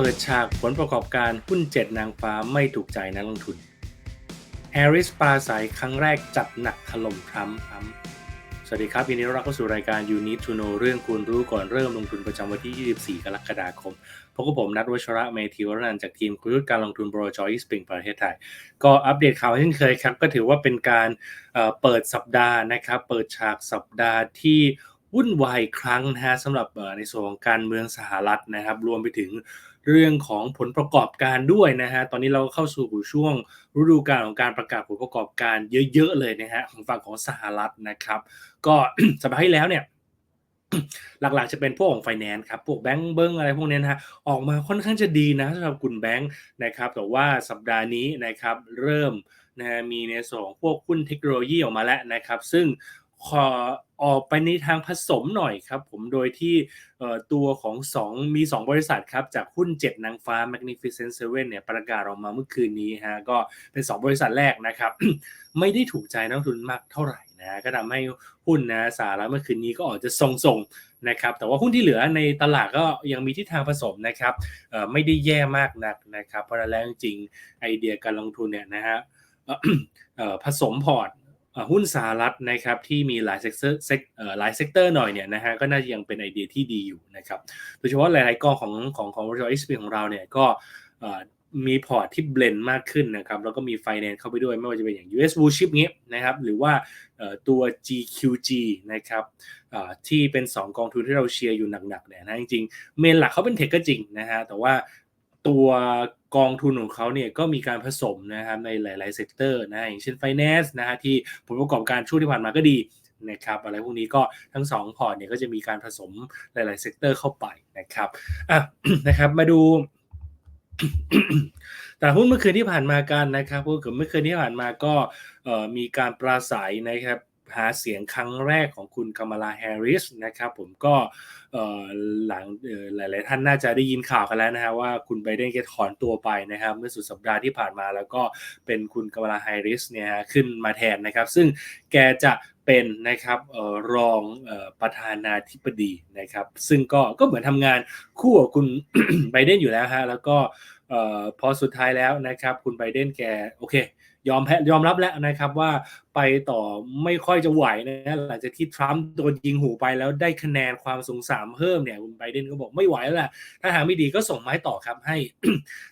ปิดฉากผลประกอบการหุ้น 7 นางฟ้าไม่ถูกใจนักลงทุนแฮร์ริสปาศัยครั้งแรกจัดหนักถล่มทรัมป์ครับสวัสดีครับยินดีต้อนรับเข้าสู่รายการ You Need to Know เรื่องคุณรู้ก่อนเริ่มลงทุนประจำวันที่ 24 กรกฎาคมพบกับผมนัทวชระเมธีวรนันจากทีมคุยการลงทุนบรจอยสปริงประเทศไทย ก็อัปเดตข่าวเช่นเคยครับ ก็ถือว่าเป็นการเปิดสัปดาห์นะครับ เปิดฉากสัปดาห์ที่ วุ่นวายครั้งนะฮะสำหรับในส่วนของการเมืองสหรัฐนะครับ รวมไปถึงเรื่องของผลประกอบการด้วยนะฮะตอนนี้เราเข้าสู่ช่วงฤดูกาลของการประกาศผลประกอบการเยอะๆเลยนะฮะของฝั่งของสหรัฐนะครับ ก็สัปดาห์ที่แล้วเนี่ยหลักๆจะเป็นพวกของไฟแนนซ์ครับ พวกแบงก์เบิ้งอะไรพวกนี้นะฮะออกมาค่อนข้างจะดีนะสำหรับกลุ่มแบงก์นะครับแต่ว่าสัปดาห์นี้นะครับเริ่มนะฮะมีในส่วนของพวกหุ้นเทคโนโลยีออกมาแล้วนะครับ ซึ่ง ขอออกไปในทางผสมหน่อยครับผมโดยที่ตัวของ 2 มี 2 บริษัทครับ จากหุ้น 7 นางฟ้า Magnificent Seven เนี่ยประกาศออกมาเมื่อคืนนี้ฮะก็เป็น 2 บริษัทแรกนะครับ ไม่ได้ถูกใจนักทุนมากเท่าไหร่นะก็ทำให้หุ้นนะสหรัฐเมื่อคืนนี้ก็ออกจะทรงๆนะครับแต่ว่าหุ้นที่เหลือในตลาดก็ยังมีทิศทางผสมนะครับไม่ได้แย่มากนักนะครับเพราะแล้วจริงๆไอเดียการลงทุนเนี่ยนะฮะผสมพอร์ต หุ้นสหรัฐนะครับที่มีหลายเซกเตอร์เซกหลายเซกเตอร์หน่อยเนี่ยนะฮะก็น่าจะยังเป็นไอเดียที่ดีอยู่นะครับโดยเฉพาะหลายๆกองของของของบริษัท XP ของเราเนี่ยก็มีพอร์ตที่เบลนด์มากขึ้นนะครับแล้วก็มีไฟแนนซ์เข้าไปด้วยไม่ว่าจะเป็นอย่าง US Blue Chip เงี้ยนะครับหรือว่าตัว GQG นะครับที่เป็น 2 กองทุนที่เราเชียร์อยู่หนักๆเนี่ยนะจริงๆเมนหลักเขาเป็นเทคก็จริงนะฮะแต่ว่า ตัวกองทุนของเขาเนี่ยก็มีการผสมนะครับในหลาย ๆ เซกเตอร์นะอย่างเช่น Finance นะฮะที่ผลประกอบการช่วงที่ผ่านมาก็ดีนะครับอะไรพวกนี้ก็ทั้งสองพอร์ตเนี่ยก็จะมีการผสมหลาย ๆ เซกเตอร์เข้าไปนะครับอะนะครับมาดูแต่หุ้นเมื่อคืนที่ผ่านมากันนะครับหุ้นกับเมื่อคืนที่ผ่านมาก็มีการปราศัยนะครับ หาเสียงครั้งแรกของคุณคามาลาแฮร์ริสนะครับผมก็หลังหลาย ๆ ท่านน่าจะได้ยินข่าวกันแล้วนะฮะว่าคุณไบเดนแกถอนตัวไปนะครับเมื่อสุดสัปดาห์ที่ผ่านมาแล้วก็เป็นคุณคามาลาแฮร์ริสเนี่ยฮะขึ้นมาแทนนะครับ ซึ่งแกจะเป็นนะครับออรองออประธานาธิบดีนะครับ ซึ่งก็ก็เหมือนทำงานคู่กับคุณไบเดนอยู่แล้วฮะแล้วก็ออพอสุดท้ายแล้วนะครับ คุณไบเดนแกโอเค ยอมแพ้ยอมรับแล้วนะครับว่าไปต่อไม่ค่อยจะไหวนะหลังจากที่ทรัมป์โดนยิงหูไปแล้วได้คะแนนความสงสารเพิ่มเนี่ยคุณไบเดนก็บอกไม่ไหวแล้วล่ะถ้าทางไม่ดีก็ส่งไม้ต่อครับให้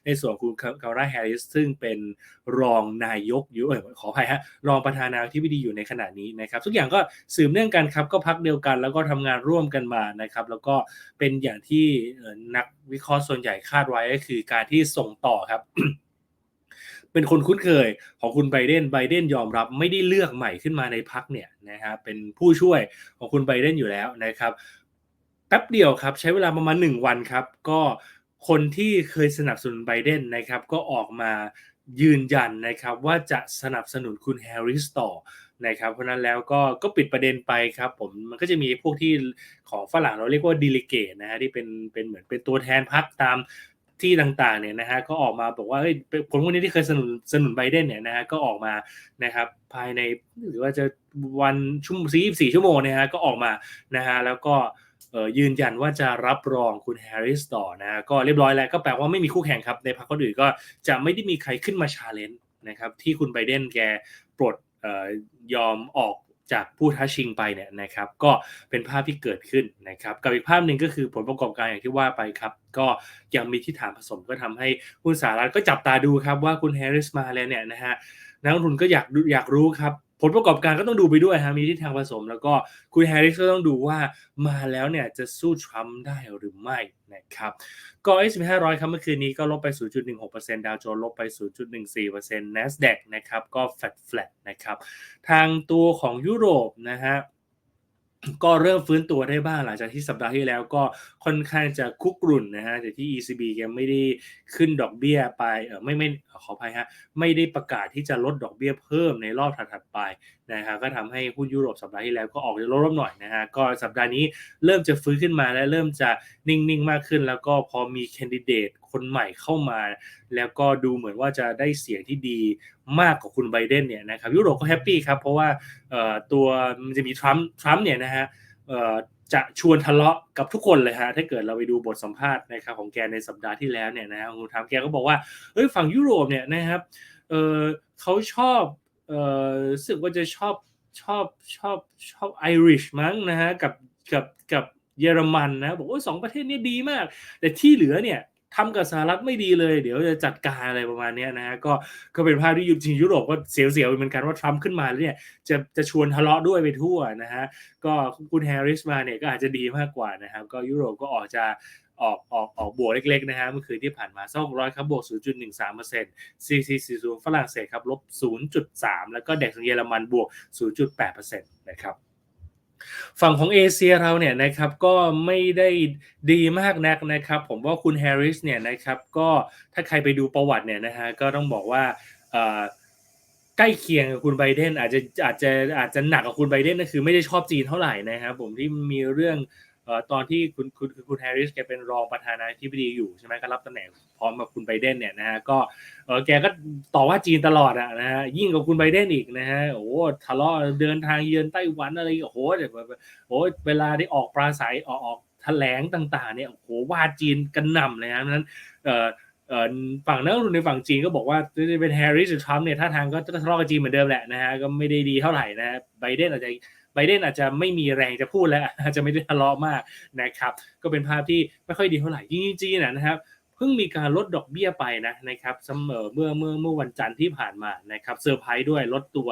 ในส่วนคุณคาร่าแฮร์ริสซึ่งเป็นรองนายกอยู่เออขออภัยฮะรองประธานาธิบดีอยู่ในขณะนี้นะครับทุกอย่างก็สืบเนื่องกันครับก็พักเดียวกัน แล้วก็ทำงานร่วมกันมานะครับ แล้วก็เป็นอย่างที่นักวิเคราะห์ส่วนใหญ่คาดไว้ก็คือการที่ส่งต่อครับ เป็นคนคุ้นเคยของคุณไบเดนไบเดนยอมรับไม่ได้เลือกใหม่ขึ้นมาในพักเนี่ยนะฮะเป็นผู้ช่วยของคุณไบเดนอยู่แล้วนะครับแป๊บเดียวครับใช้เวลาประมาณ 1 วันครับ ก็คนที่เคยสนับสนุนไบเดนนะครับก็ออกมายืนยันนะครับว่าจะสนับสนุนคุณแฮร์ริสต่อนะครับเพราะฉะนั้นแล้วก็ก็ปิดประเด็นไปครับผมมันก็จะมีพวกที่ของฝรั่งเราเรียกว่าดีลิเกตนะฮะที่เป็นเป็นเหมือนเป็นตัวแทนพักตาม ที่ต่างๆเนี่ยนะฮะก็ออกมาบอกว่าเฮ้ยคนพวกนี้ที่เคยสนับสนุนสนุนไบเดนเนี่ยนะฮะก็ออกมานะครับภายในหรือว่าจะวันชั่วโมงสี่ชั่วโมงเนี่ยฮะก็ออกมานะฮะแล้วก็ยืนยันว่าจะรับรองคุณแฮร์ริสต่อนะก็เรียบร้อยแล้วก็แปลว่าไม่มีคู่แข่งครับในพรรคคนอื่นก็จะไม่ได้มีใครขึ้นมาชาเลนจ์นะครับที่คุณไบเดนแกปลดยอมออก จากผู้ท้าชิงไปเนี่ยนะครับก็เป็นภาพที่เกิดขึ้นนะครับกับอีกภาพหนึ่งก็คือผลประกอบการอย่างที่ว่าไปครับ ก็ยังมีทิศทางผสมก็ทำให้หุ้นสหรัฐก็จับตาดูครับว่าคุณแฮร์ริสมาแล้วเนี่ยนะฮะนักลงทุนก็อยากดูอยากรู้ครับ ผลประกอบการก็ต้องดูไปด้วยฮะมีทิศทางผสม แล้วก็คุณแฮร์ริสก็ต้องดูว่ามาแล้วเนี่ยจะสู้ทรัมป์ได้หรือไม่นะครับก็ S&P 500 ครับเมื่อคืนนี้ก็ลบไป 0.16%ดาวโจนส์ลบไป 0.14% NASDAQ นะครับก็ flat flat นะครับทางตัวของยุโรปนะฮะ ก็เริ่มฟื้นตัวได้บ้างหลังจากที่สัปดาห์ที่แล้วก็ค่อนข้างจะคุกรุ่นนะฮะแต่ที่ ECB ยังไม่ได้ขึ้นดอกเบี้ยไปเออไม่ไม่ขออภัยฮะไม่ได้ประกาศที่จะลดดอกเบี้ยเพิ่มในรอบถัดไปนะฮะก็ทำให้หุ้นยุโรปสัปดาห์ที่แล้วก็ออกจะลดลงหน่อยนะฮะก็สัปดาห์นี้เริ่มจะฟื้นขึ้นมาและเริ่มจะนิ่งๆมากขึ้น แล้วก็พอมีแคนดิเดตคนใหม่เข้ามา แล้วก็ดูเหมือนว่าจะได้เสียงที่ดีมากกว่าคุณไบเดนเนี่ยนะครับยุโรปก็แฮปปี้ครับเพราะว่าตัวมันจะมีทรัมป์ทรัมป์เนี่ยนะฮะจะชวนทะเลาะกับทุกคนเลยฮะถ้าเกิดเราไปดูบทสัมภาษณ์นะครับของแกในสัปดาห์ที่แล้วเนี่ยนะคุณทามแกก็บอกว่าเอ้ยฝั่งยุโรปเนี่ยนะครับเออเขาชอบเออรู้สึกว่าจะชอบชอบชอบชอบไอริชมั้งนะฮะกับกับกับเยอรมันนะบอกว่าสองประเทศนี้ดีมาก แต่ที่เหลือเนี่ย ทำกับสหรัฐไม่ดีเลย เดี๋ยวจะจัดการอะไรประมาณนี้นะฮะก็ก็เป็นภาพที่จริงยุโรปก็เสียวๆเหมือนกันว่าทรัมป์ขึ้นมาแล้วเนี่ยจะจะชวนทะเลาะด้วยไปทั่วนะฮะก็คุณแฮร์ริสมาเนี่ยก็อาจจะดีมากกว่านะครับก็ยุโรปก็ออกจะออกออกออกบวกเล็กๆนะฮะเมื่อคืนที่ผ่านมาซอกร้อยครับบวก 0.13% CCC ฝรั่งเศสครับลบ 0.3 แล้วก็เด็กของเยอรมันบวก 0.8%นะครับ ฝั่งของเอเชียเราเนี่ยนะครับก็ไม่ได้ดีมากนักนะครับ ผมว่าคุณแฮร์ริสเนี่ยนะครับก็ถ้าใครไปดูประวัติเนี่ยนะฮะก็ต้องบอกว่าใกล้เคียงกับคุณไบเดนอาจจะอาจจะอาจจะหนักกับคุณไบเดนก็คือไม่ได้ชอบจีนเท่าไหร่นะครับผมที่มีเรื่อง ตอนที่คุณคุณคุณแฮร์ริสแกเป็นรองประธานาธิบดีอยู่ใช่ไหมก็รับตำแหน่งพร้อมกับคุณไบเดนเนี่ยนะฮะก็เออแกก็ต่อว่าจีนตลอดอะนะฮะยิ่งกับคุณไบเดนอีกนะฮะโอ้ทะเลาะเดินทางเยือนไต้หวันอะไรโอ้โหเดี๋ยวโอ้เวลาได้ออกปราศัยออกออกแถลงต่างๆเนี่ยโอ้โหว่าจีนกันนำเลยนะนั้นเออเอฝั่งนักลงทุนในฝั่งจีนก็บอกว่าจะเป็นแฮร์ริสหรือทรัมป์เนี่ยท่าทางก็จะทะเลาะกับจีนเหมือนเดิมแหละนะฮะก็ไม่ได้ดีเท่าไหร่นะไบเดนอาจจะ บเดนอาจจะไม่มีแรงจะพูดแล้วอาจจะไม่ได้ทะเลาะมากนะครับ ก็เป็นภาพที่ไม่ค่อยดีเท่าไหร่จริงๆนะครับเพิ่งมีการลดดอกเบี้ยไปนะนะครับเสมอเมื่อเมื่อเมื่อวันจันทร์ที่ผ่านมานะครับเซอร์ไพรส์ด้วยลดตัว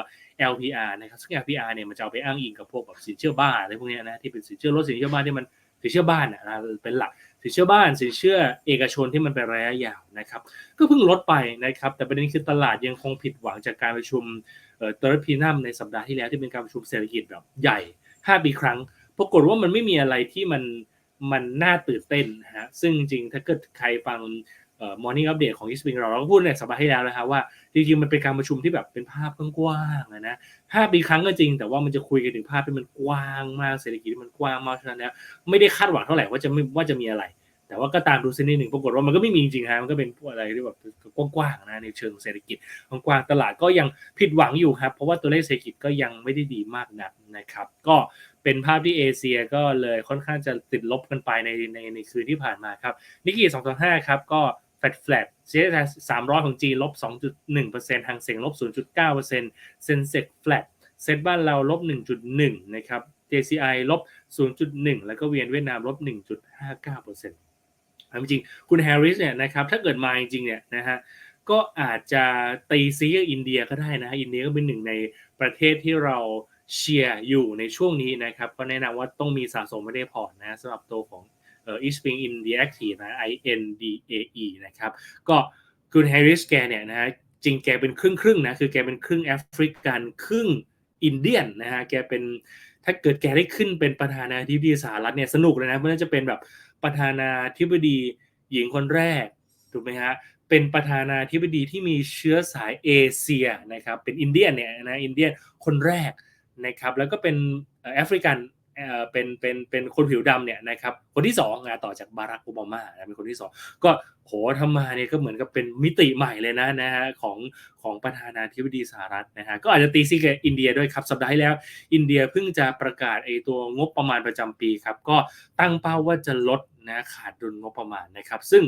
LPR นะครับซึ่ง LPR เนี่ยมันจะเอาไปอ้างอิงกับพวกแบบสินเชื่อบ้านอะไรพวกนี้นะที่เป็นสินเชื่อลดสินเชื่อบ้านที่มันสินเชื่อบ้านนะเป็นหลัก สินเชื่อบ้านสินเชื่อเอกชนที่มันเป็นระยะยาวนะครับ ก็เพิ่งลดไปนะครับ แต่ประเด็นคือตลาดยังคงผิดหวังจากการประชุมเอ่อเตอร์พีนัมในสัปดาห์ที่แล้วที่เป็นการประชุมเศรษฐกิจแบบใหญ่ 5 ปีครั้ง ปรากฏว่ามันไม่มีอะไรที่มันมันน่าตื่นเต้นฮะซึ่งจริงถ้าเกิดใครฟัง เอ่อ morning update ของ e a s p r i n g เราเราก็พูดในสัปดาห์ที่แล้วนะครับว่าจริงๆมันเป็นการประชุมที่แบบเป็นภาพกว้างๆนะห้าปีครั้งก็จริง แต่ว่ามันจะคุยกันถึงภาพที่มันกว้างมากเศรษฐกิจที่มันกว้างมากฉะนั้นแล้วไม่ได้คาดหวังเท่าไหร่ว่าจะไม่ว่าจะมีอะไร แต่ว่าก็ตามดูเส้นนิดหนึ่งปรากฏว่ามันก็ไม่มีจริงๆฮะมันก็เป็นพวกอะไรที่แบบกว้างๆนะในเชิงเศรษฐกิจกว้างตลาดก็ยังผิดหวังอยู่ครับเพราะว่าตัวเลขเศรษฐกิจก็ยังไม่ได้ดีมากนักนะครับ ก็เป็นภาพที่เอเชียก็เลยค่อนข้างจะติดลบกันไปในในในคืนที่ผ่านมาครับนิกกี้สองต่อห้าครับก็ แฟลตแฟลตเซ็ตสามร้อยของจีนลบสองจุดหนึ่งเปอร์เซ็นต์ทางเสียงลบศูนย์จุดเก้าเปอร์เซ็นต์เซนเซ็กแฟลตเซ็ตบ้านเราลบหนึ่งจุดหนึ่งนะครับ JCI ลบศูนย์จุดหนึ่งแล้วก็เวียนเวียดนามลบหนึ่งจุดห้าเก้าเปอร์เซ็นต์จริงคุณแฮร์ริสเนี่ยนะครับถ้าเกิดมาจริงเนี่ยนะฮะก็อาจจะตีซีกับอินเดียก็ได้นะฮะอินเดียก็เป็นหนึ่งในประเทศที่เราเชียร์อยู่ในช่วงนี้นะครับ ก็แนะนำว่าต้องมีสะสมไม่ได้พอนะสำหรับตัวของ เอ่อ East Spring India Active นะ I N D A E นะครับ ก็คุณแฮร์ริสแกเนี่ยนะฮะจริงแกเป็นครึ่งครึ่งนะ คือแกเป็นครึ่งแอฟริกันครึ่งอินเดียนนะฮะแกเป็นถ้าเกิดแกได้ขึ้นเป็นประธานาธิบดีสหรัฐเนี่ยสนุกเลยนะเพราะน่าจะเป็นแบบประธานาธิบดีหญิงคนแรกถูกไหมฮะเป็นประธานาธิบดีที่มีเชื้อสายเอเชียนะครับเป็นอินเดียนเนี่ยนะอินเดียนคนแรกนะครับแล้วก็เป็นแอฟริกัน เป็นเป็นเป็นคนผิวดำเนี่ยนะครับคนที่สองนะต่อจากบารักโอบามาเป็นคนที่สองก็โหทำมาเนี่ยก็เหมือนกับเป็นมิติใหม่เลยนะนะฮะของของประธานาธิบดีสหรัฐนะฮะก็อาจจะตีซีกับอินเดียด้วยครับสัปดาห์ที่แล้ว อินเดียเพิ่งจะประกาศไอตัวงบประมาณประจำปีครับก็ตั้งเป้าว่าจะลดนะขาดดุลงบประมาณนะครับ ซึ่ง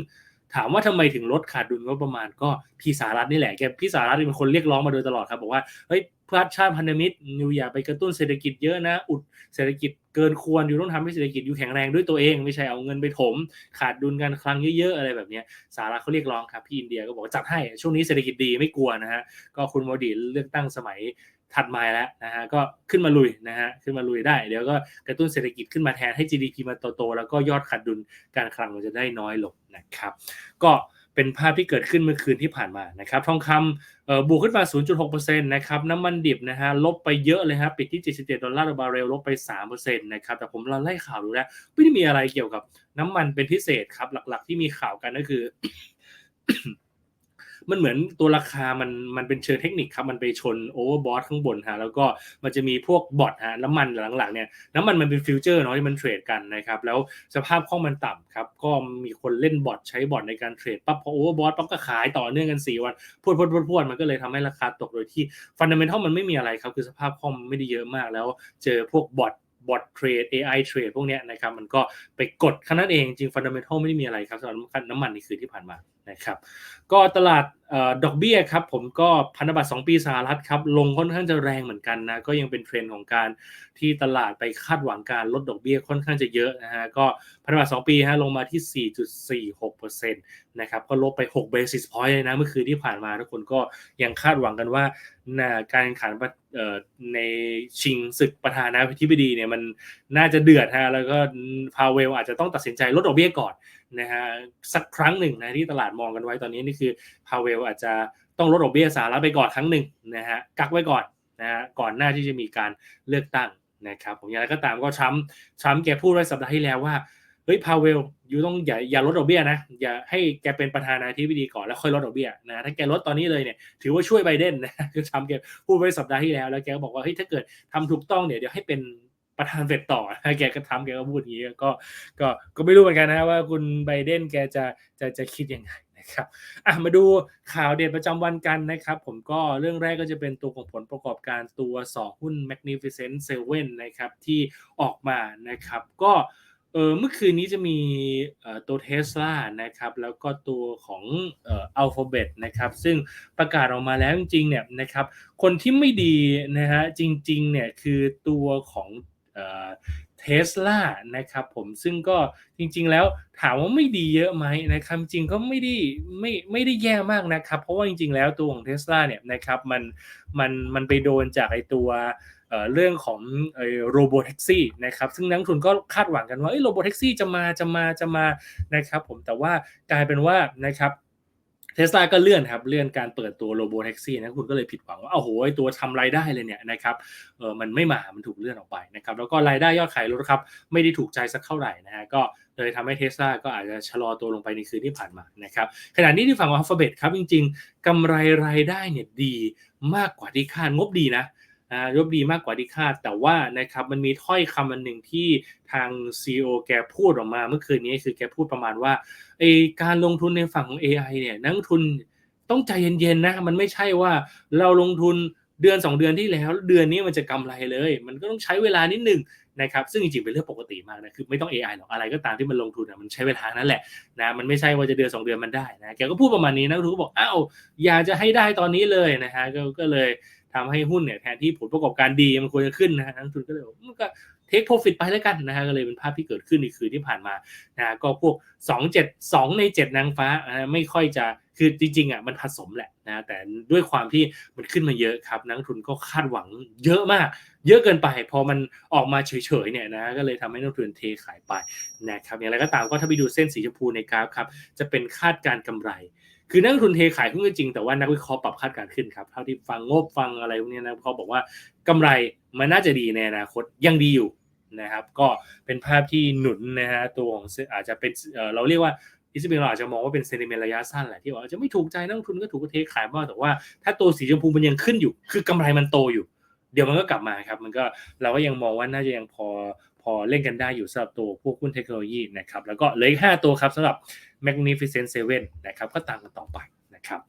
ถามว่าทำไมถึงลดขาดดุลงบประมาณก็พี่สหรัฐนี่แหละแกพี่สหรัฐเป็นคนเรียกร้องมาโดยตลอดครับบอกว่าเฮ้ย พื่อชาติพันธมิตรอยู่อย่าไปกระตุ้นเศรษฐกิจเยอะนะ อุดเศรษฐกิจเกินควรอยู่ต้องทำให้เศรษฐกิจอยู่แข็งแรงด้วยตัวเอง ไม่ใช่เอาเงินไปถม ขาดดุลการคลังเยอะๆอะไรแบบนี้สหรัฐเขาเรียกร้องครับพี่อินเดียก็บอกจัดให้ช่วงนี้เศรษฐกิจดีไม่กลัวนะฮะก็คุณโมดีเลือกตั้งสมัยถัดมาแล้วนะฮะก็ขึ้นมาลุยนะฮะขึ้นมาลุยได้ เดี๋ยวก็กระตุ้นเศรษฐกิจขึ้นมาแทนให้ GDP มาโตๆแล้วก็ยอดขาดดุลการคลังมันจะได้น้อยลงนะครับ ก็ เป็นภาพที่เกิดขึ้นเมื่อคืนที่ผ่านมานะครับทองคำบวกขึ้นมา 0.6%นะครับน้ำมันดิบนะฮะลบไปเยอะเลยครับปิดที่ 77 ดอลลาร์ต่อบาร์เรลลบไป3%นะครับแต่ผมเราไล่ข่าวดูแล้วไม่ได้มีอะไรเกี่ยวกับน้ำมันเป็นพิเศษครับหลักๆ ที่มีข่าวกันก็คือ มันเหมือนตัวราคามันมันเป็นเชิงเทคนิคครับมันไปชนโอเวอร์บอทข้างบนฮะแล้วก็มันจะมีพวกบอทฮะน้ำมันหลังๆเนี่ยน้ำมันมันเป็นฟิวเจอร์เนาะที่มันเทรดกันนะครับแล้วสภาพคล่องมันต่ำครับก็มีคนเล่นบอทใช้บอทในการเทรดปั๊บพอโอเวอร์บอทปั๊บก็ขายต่อเนื่องกัน4วันพวดพวดพวดพวดมันก็เลยทำให้ราคาตกโดยที่ฟันเดเมนทัลมันไม่มีอะไรครับคือสภาพคล่องไม่ได้เยอะมากแล้ว เจอพวกบอทบอทเทรด AI เทรดพวกเนี้ยนะครับมันก็ไปกดแค่นั้นเองจริงฟันดัมเบลไม่ได้มีอะไรครับสำหรับน้ำมันในคืนที่ผ่านมา นะครับก็ตลาดดอกเบี้ยครับผมก็พันธบัตร2ปีสหรัฐครับลงค่อนข้างจะแรงเหมือนกันนะก็ยังเป็นเทรนด์ของการที่ตลาดไปคาดหวังการลดดอกเบี้ยค่อนข้างจะเยอะนะฮะก็พันธบัตร2ปีฮะลงมาที่ 4.46%นะครับก็ลบไป6 basis point เลยนะเมื่อคืนที่ผ่านมาทุกคนก็ยังคาดหวังกันว่าการแข่งขันในชิงศึกประธานาธิบดีเนี่ยมันน่าจะเดือดฮะแล้วก็พาเวลอาจจะต้องตัดสินใจลดดอกเบี้ยก่อน นะฮะสักครั้งหนึ่งนะที่ตลาดมองกันไว้ตอนนี้นี่คือพาเวลอาจจะต้องลดดอกเบี้ยสหรัฐไปก่อนครั้งหนึ่งนะฮะกักไว้ก่อนนะฮะก่อนหน้าที่จะมีการเลือกตั้งนะครับผมอย่างไรก็ตามก็ทรัมป์ทรัมป์แกพูดไว้สัปดาห์ที่แล้วว่าเฮ้ยพาเวลอยู่ต้องอย่าอย่าลดดอกเบี้ยนะอย่าให้แกเป็นประธานาธิบดีก่อนแล้วค่อยลดดอกเบี้ยนะถ้าแกลดตอนนี้เลยเนี่ยถือว่าช่วยไบเดนนะคือทรัมป์แกพูดไว้สัปดาห์ที่แล้วแล้วแกก็บอกว่าเฮ้ยถ้าเกิดทำถูกต้องเนี่ยเดี๋ยวให้เป็น ประธานเฟดต่อแกก็ทำแกก็พูดอย่างนี้ก็ก็ก็ไม่รู้เหมือนกันนะว่าคุณไบเดนแกจะจะจะคิดยังไงนะครับอะมาดูข่าวเด่นประจำวันกันนะครับ ผมก็เรื่องแรกก็จะเป็นตัวของผลประกอบการตัวสอหุ้น Magnificent Seven นะครับที่ออกมานะครับก็เออเมื่อคืนนี้จะมีตัวเทสลานะครับแล้วก็ตัวของอัลฟาเบตนะครับซึ่งประกาศออกมาแล้วจริงๆเนี่ยนะครับคนที่ไม่ดีนะฮะจริงๆเนี่ยคือตัวของ เทสลานะครับผมซึ่งก็จริงๆแล้วถามว่าไม่ดีเยอะไหมนะครับจริงก็ไม่ได้ไม่ไม่ได้แย่มากนะครับเพราะว่าจริงๆแล้วตัวของเทสลาเนี่ยนะครับมันมันมันไปโดนจากไอตัวเรื่องของโรบอทแท็กซี่นะครับซึ่งนักทุนก็คาดหวังกันว่าโรบอทแท็กซี่จะมาจะมาจะมานะครับผมแต่ว่ากลายเป็นว่านะครับ สลาก็เลื่อนครับเลื่อนการเปิดตัวโรบแท็กซี่นะคุณก็เลยผิดหวังว่าโอ้โหตัวทำรายได้เลยเนี่ยนะครับเออมันไม่มา มันถูกเลื่อนออกไปนะครับแล้วก็รายได้ยอดขายรถครับไม่ได้ถูกใจสักเท่าไหร่นะฮะก็เลยทำให้เทสลาก็อาจจะชะลอตัวลงไปในคืนที่ผ่านมานะครับขณะนี้ที่ฝั่งอัลฟาเบตครับจริง ๆกำไรรายได้เนี่ยดีมากกว่าที่คาดงบดีนะ ยบดีมากกว่าที่คาด แต่ว่านะครับมันมีถ้อยคำอันหนึ่งที่ทาง CEO แกพูดออกมาเมื่อคืนนี้คือแกพูดประมาณว่าไอการลงทุนในฝั่งของ AI เนี่ยนักทุนต้องใจเย็นๆนะมันไม่ใช่ว่าเราลงทุนเดือน 2 เดือนที่แล้ว เดือนนี้มันจะกำไรเลย มันก็ต้องใช้เวลานิดหนึ่งนะครับซึ่งจริงๆเป็นเรื่องปกติมากนะคือไม่ต้อง AI หรอกอะไรก็ตามที่มันลงทุนอะมันใช้เวลานั่นแหละนะมันไม่ใช่ว่าจะเดือน 2 เดือนมันได้นะแกก็พูดประมาณนี้นะทุกคนบอกอ้าวอยากจะให้ได้ตอนนี้เลยนะฮะก็เลย ทำให้หุ้นเนี่ยแทนที่ผลประกอบการดีมันควรจะขึ้นนะฮะนักทุนก็เลยมันก็เทคโปรฟิตไปแล้วกันนะฮะก็เลยเป็นภาพที่เกิดขึ้นในคืนที่ผ่านมานะก็พวก 2 7 2 ใน 7 นางฟ้าไม่ค่อยจะคือจริงๆอะมันผสมแหละนะแต่ด้วยความที่มันขึ้นมาเยอะครับ นักทุนก็คาดหวังเยอะมาก เยอะเกินไป พอมันออกมาเฉยๆเนี่ยนะก็เลยทำให้นักทุนเทขายไปนะครับอย่างไรก็ตามก็ถ้าไปดูเส้นสีชมพูในกราฟครับจะเป็นคาดการกำไร คือนักทุนเทขายหุ้นก็จริงแต่ว่านักวิเคราะห์ปรับคาดการขึ้นครับเท่าที่ฟังงบฟังอะไรพวกนี้นะเขาบอกว่ากำไรมันน่าจะดีในอนาคตยังดีอยู่นะครับ ก็เป็นภาพที่หนุนนะฮะตัวของอาจจะเป็นเราเรียกว่าอิสเบลเราอาจจะมองว่าเป็นเซนิเมนระยะสั้นแหละที่ว่าจะไม่ถูกใจนักทุนก็ถูกเทขายมากแต่ว่าถ้าตัวสีชมพูมันยังขึ้นอยู่ คือกำไรมันโตอยู่ เดี๋ยวมันก็กลับมาครับ มันก็เราก็ยังมองว่าน่าจะยังพอ อเล่นกันได้อยู่สำหรับตัวพวกหุ้นเทคโนโลยีนะครับแล้วก็เหลืออีก5ตัวครับสำหรับ Magnificent Seven นะครับก็ตามกันต่อไปนะครับ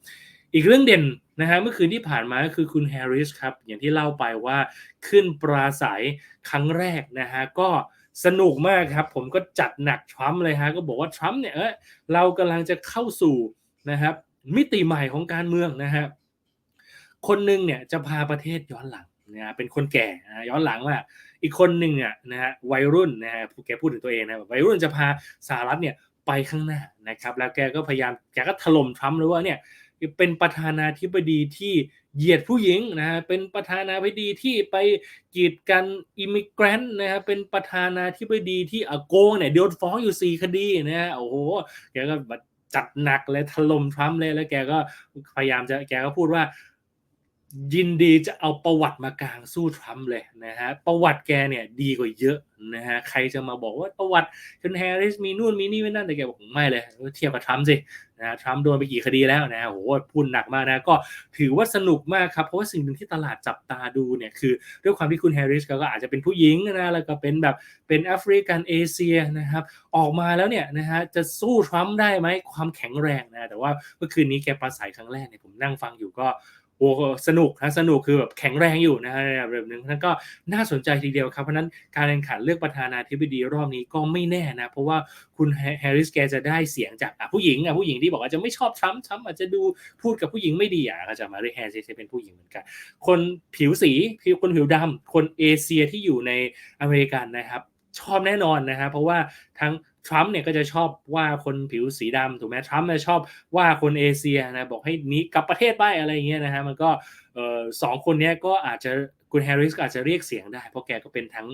อีกเรื่องเด่นนะฮะเมื่อคืนที่ผ่านมาก็คือคุณแฮร์ริสครับอย่างที่เล่าไปว่าขึ้นปราศัยครั้งแรกนะฮะก็สนุกมากครับ ผมก็จัดหนักทรัมป์เลยฮะก็บอกว่าทรัมป์เนี่ยเออเรากำลังจะเข้าสู่นะครับมิติใหม่ของการเมืองนะฮะคนหนึ่งเนี่ยจะพาประเทศย้อนหลัง นะเป็นคนแก่ย้อนหลังว่าอีกคนหนึ่งเนี่ยนะฮะวัยรุ่นนะฮะแกพูดถึงตัวเองนะวัยรุ่นจะพาสหรัฐเนี่ยไปข้างหน้านะครับ แล้วแกก็พยายามแกก็ถล่มทรัมป์เลยว่าเนี่ยเป็นประธานาธิบดีที่เหยียดผู้หญิงนะฮะเป็นประธานาธิบดีที่ไปกีดกันอิมิเกรนต์นะฮะเป็นประธานาธิบดีที่อโกงเนี่ยโดนฟ้องอยู่ 4 คดีนะฮะโอ้โหแกก็จัดหนักเลยถล่มทรัมป์เลยแล้วแกก็พยายามจะแกก็พูดว่า ยินดีจะเอาประวัติมากลางสู้ทรัมป์เลยนะฮะประวัติแกเนี่ยดีกว่าเยอะนะฮะใครจะมาบอกว่าประวัติคุณแฮร์ริสมีนู่นมีนี่ไม่นั่นแต่แกบอกไม่เลยเทียบกับทรัมป์สินะทรัมป์โดนไปกี่คดีแล้วนะโอ้โหพูดหนักมากนะก็ถือว่าสนุกมากครับเพราะว่าสิ่งหนึ่งที่ตลาดจับตาดูเนี่ยคือด้วยความที่คุณแฮร์ริสก็อาจจะเป็นผู้หญิงนะแล้วก็เป็นแบบเป็นแอฟริกันเอเชียนะครับออกมาแล้วเนี่ยนะฮะจะสู้ทรัมป์ได้ไหมความแข็งแรงนะแต่ว่าเมื่อคืนนี้แกปราศัยครั้งแรกเนี่ยผมนั่งฟังอยู่ก็ โอ้สนุกนะสนุกคือแบบแข็งแรงอยู่นะฮะในระดับหนึ่งนั้นก็น่าสนใจทีเดียวครับเพราะนั้นการแข่งขันเลือกประธานาธิบดีรอบนี้ก็ไม่แน่นะ เพราะว่าคุณแฮร์ริสแกจะได้เสียงจากผู้หญิงอะผู้หญิงที่บอกว่าจะไม่ชอบทรัมป์ทรัมป์อาจจะดูพูดกับผู้หญิงไม่ดีอะก็จะมาเรียกแฮร์ริสเป็นผู้หญิงเหมือนกัน คนผิวสีผิวคนผิวดำคนเอเชียที่อยู่ในอเมริกันนะครับชอบแน่นอนนะฮะเพราะว่าทั้ง ทรัมป์เนี่ยก็จะชอบว่าคนผิวสีดำถูกไหมทรัมป์เนี่ยชอบว่าคนเอเชียนะบอกให้นีกลับประเทศไปอะไรอย่างเงี้ยนะฮะมันก็สองคนเนี้ยก็อาจจะคุณแฮร์ริสก็อาจจะเรียกเสียงได้ เพราะแกก็เป็นทั้ง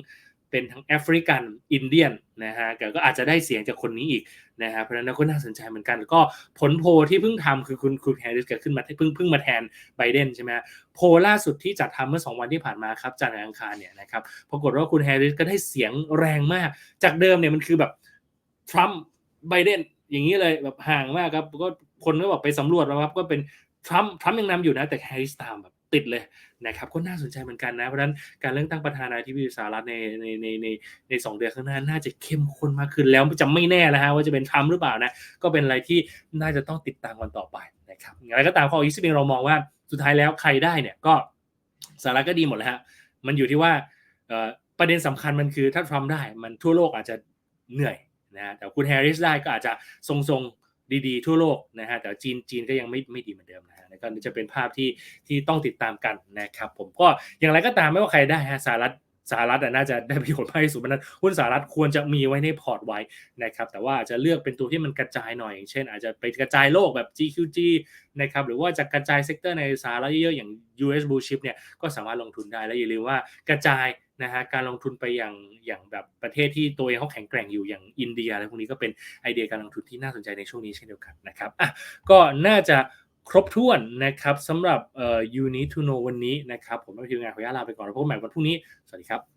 เป็นทั้งแอฟริกันอินเดียนนะฮะแกก็อาจจะได้เสียงจากคนนี้อีกนะฮะเพราะฉะนั้นก็น่าสนใจเหมือนกันแล้วก็ผลโพลที่เพิ่งทำคือคุณคุณแฮร์ริสแกขึ้นมาเพิ่งเพิ่งมาแทนไบเดนใช่ไหมโพลล่าสุดที่จัดทำเมื่อ 2 วันที่ผ่านมาครับจันทร์อังคารเนี่ยนะครับปรากฏว่าคุณแฮร์ริสก็ได้เสียงแรงมากจากเดิมเนี่ยมันคือแบบ ทรัมป์ไบเดนอย่างนี้เลยแบบห่างมากครับ ก็คนก็บอกไปสำรวจมาครับ ก็เป็นทรัมป์ทรัมป์ยังนำอยู่นะ แต่แฮร์ริสตามแบบติดเลยนะครับก็น่าสนใจเหมือนกันนะ เพราะฉะนั้นการเลือกตั้งประธานาธิบดีสหรัฐในในในในในสองเดือนข้างหน้า น่าจะเข้มข้นมากขึ้นแล้วจะไม่แน่แล้วฮะว่าจะเป็นทรัมป์หรือเปล่านะ ก็เป็นอะไรที่น่าจะต้องติดตามกันต่อไปนะครับอย่างไรก็ตามข้ออีกสิ่งเรามองว่าสุดท้ายแล้วใครได้เนี่ยก็สหรัฐก็ดีหมดแล้วฮะมันอยู่ที่ว่าประเด็นสำคัญมันคือถ้าทรัมป์ได้มันทั่วโลกอาจจะเหนื่อย นะแต่คุณแฮร์ริสได้ก็อาจจะทรงๆดีๆ ทั่วโลกนะฮะแต่จีนจีนก็ยังไม่ไม่ดีเหมือนเดิมนะฮะก็จะเป็นภาพที่ที่ต้องติดตามกันนะครับผมก็อย่างไรก็ตามไม่ว่าใครได้ฮะสหรัฐสหรัฐน่าจะได้ประโยชน์มากที่สุดเพราะนั้นหุ้นสหรัฐควรจะมีไว้ในพอร์ตไว้นะครับแต่ว่าจจะเลือกเป็นตัวที่มันกระจายหน่อยอย่างเช่น อาจจะไปกระจายโลกแบบ GQG นะครับหรือว่าจะกระจายเซกเตอร์ในสหรัฐเยอะๆอย่าง US Blue Chip เนี่ยก็สามารถลงทุนได้และอย่าลืมว่ากระจาย นะฮะการลงทุนไปอย่างอย่างแบบประเทศที่ตัวเองเขาแข็งแกร่งอยู่อย่างอินเดียอะไรพวกนี้ก็เป็นไอเดียการลงทุนที่น่าสนใจในช่วงนี้เช่นเดียวกันนะครับอะก็น่าจะครบถ้วนนะครับสำหรับเอ่อ you need to know วันนี้นะครับ ผมและทีมงานขออนุญาตลาไปก่อนแล้วพบกันใหม่วันพรุ่งนี้ สวัสดีครับ